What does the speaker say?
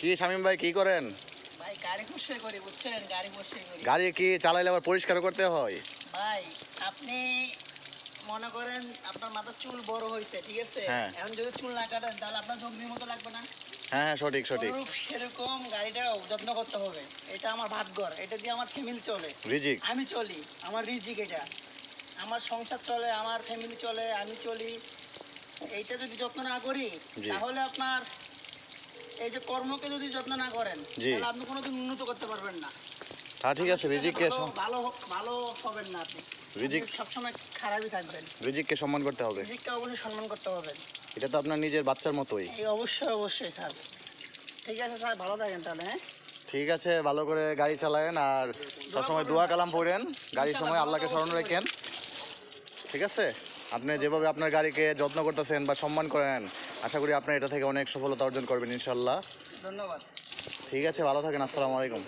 কি শামিম ভাই কি করেন? ভাই গাড়ি পরিষ্কার করি বুঝছেন? গাড়ি পরিষ্কার করি। গাড়ি কি চালাইলে আবার পরিষ্কার করতে হয়? ভাই আপনি মনে করেন আপনার মাথার চুল বড় হয়েছে ঠিক আছে? হ্যাঁ। এখন যদি চুল না কাটেন তাহলে আপনার মতো লাগবে না। হ্যাঁ হ্যাঁ সঠিক সঠিক। সেরকম গাড়িটাও যত্ন করতে হবে। এটা আমার ভাতঘর এটা দিয়ে আমার ফ্যামিলি চলে। রিজিক। আমি চলি আমার রিজিক এটা। আমার সংসার চলে আমার ফ্যামিলি চলে আমি চলি। এইটা যদি যত্ন না করি তাহলে আপনার এই যে কর্মকে যদি যত্ন না করেন তাহলে আপনি কোনোদিন উন্নত করতে পারবেন না। হ্যাঁ ঠিক আছে রিজিককে ভালো ভালো হবেন না আপনি। রিজিক- সবসময় খারাপই থাকবেন। রিজিককে সম্মান করতে হবে। রিজিককে অবশ্যই সম্মান করতে হবে। এটা তো আপনার নিজের বাচ্চার মতোই। এই অবশ্যই অবশ্যই স্যার। ঠিক আছে স্যার ভালো থাকেন তাহলে হ্যাঁ? ঠিক আছে ভালো করে গাড়ি চালায়েন আর সবসময় দোয়া কালাম পড়েন। গাড়ির সময় আল্লাহকে স্মরণ রাখেন। ঠিক আছে? আপনি যেভাবে আপনার গাড়িকে যত্ন করতেছেন বা সম্মান করেন আশা করি আপনি এটা থেকে অনেক সফলতা অর্জন করবেন ইনশাল্লাহ ধন্যবাদ। ঠিক আছে ভালো থাকেন আসসালামু আলাইকুম।